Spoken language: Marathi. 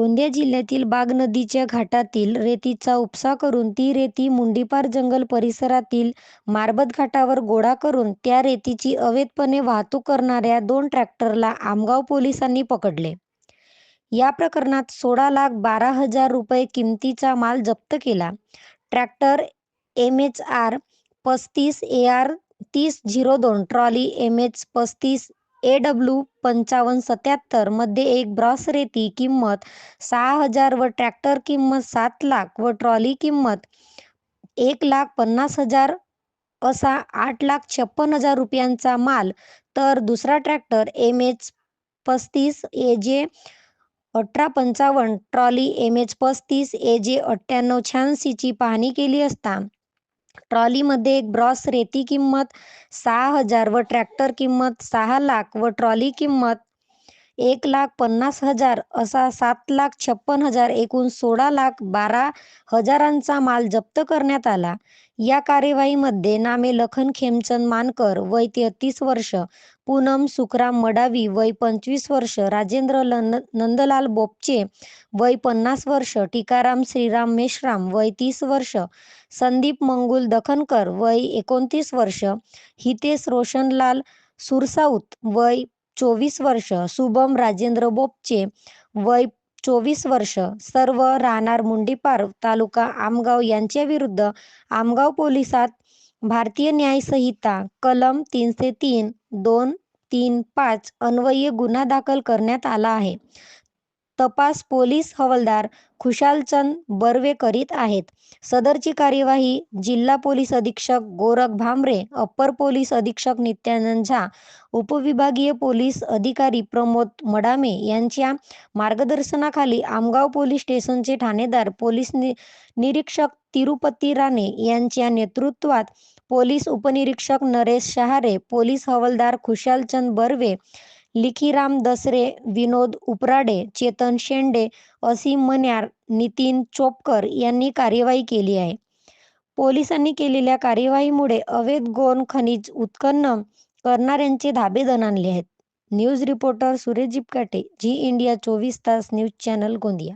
गोंदिया जिल्ह्यातील बाग नदीच्या घाटातील रेतीचा उपसा करून ती रेती मुंडीपार जंगल परिसरातील मारबत घाटावर गोळा करून त्या रेतीची अवैधपणे वाहतूक करणाऱ्या दोन ट्रॅक्टरला आमगाव पोलिसांनी पकडले. या प्रकरणात सोळा लाख बारा हजार रुपये किमतीचा माल जप्त केला. ट्रॅक्टर एम एच आर पस्तीस ए आर तीस झिरो दोन, ट्रॉली एम एच पस्तीस ए डब्ल्यू पंचावन्न सत्याहत्तरमध्ये एक ब्रॉस रेती किंमत सहा हजार व ट्रॅक्टर किंमत सात लाख व ट्रॉली किंमत एक लाख पन्नास हजार असा आठ लाख छप्पन हजार रुपयांचा माल. तर दुसरा ट्रॅक्टर एम एच पस्तीस ए जे अठरा पंचावन्न, ट्रॉली एम एच पस्तीस ए जे अठ्ठ्याण्णव शहाऐंशीची पाहणी केली असता. ट्रॉलीमध्ये एक ब्रॉस रेती किंमत सहा हजार व ट्रॅक्टर किंमत सहा लाख व ट्रॉली किंमत एक लाख पन्नास हजार असा सात लाख छप्पन हजार एकूण सोळा लाख बारा हजारांचा माल जप्त करण्यात आला. या कार्यवाहीमध्ये नामे लखन खेमचंद मानकर वय तेहतीस वर्ष, पूनम सुखराम मडावी वय पंचवीस वर्ष, राजेंद्र नंदलाल बोपचे वय पन्नास वर्ष, टीकाराम श्रीराम मेश्राम वय तीस वर्ष, संदीप मंगुल दखनकर वय एकोणतीस वर्ष, हितेश रोशनलाल सुरसाऊत वय चोवीस वर्ष, शुभम राजेंद्र बोपचे वय चोवीस वर्ष, सर्व राहणार मुंडीपार, तालुका आमगाव यांच्याविरुद्ध आमगाव पोलिसात भारतीय न्याय संहिता कलम तीनशे तीन, दोन, तीन, पाच अन्वये गुन्हा दाखल करण्यात आला आहे. तपास पोलीस हवालदार खुशालचंद बर्वे करीत आहेत. सदरची कार्यवाही जिल्हा पोलीस अधीक्षक गोरख भांबरे अप्पर पोलीस अधीक्षक नित्यानंद झा, उपविभागीय पोलीस अधिकारी प्रमोद मडामे यांच्या मार्गदर्शनाखाली आमगाव पोलीस स्टेशनचे ठाणेदार पोलीस निरीक्षक तिरुपती राणे यांच्या नेतृत्वात पोलीस उपनिरीक्षक नरेश शहारे, पोलीस हवालदार खुशालचंद बर्वे, लिखीराम दसरे, विनोद उपराडे, चेतन शेंडे, असीम मन्यार, नितीन चोपकर यांनी कार्यवाही केली आहे. पोलिसांनी केलेल्या कार्यवाहीमुळे अवैध गोन खनिज उत्खनन करणाऱ्यांचे धाबे दणाणले आहेत. News reporter Suresh Jipkate, Zee India चोवीस तास न्यूज चॅनल गोंदिया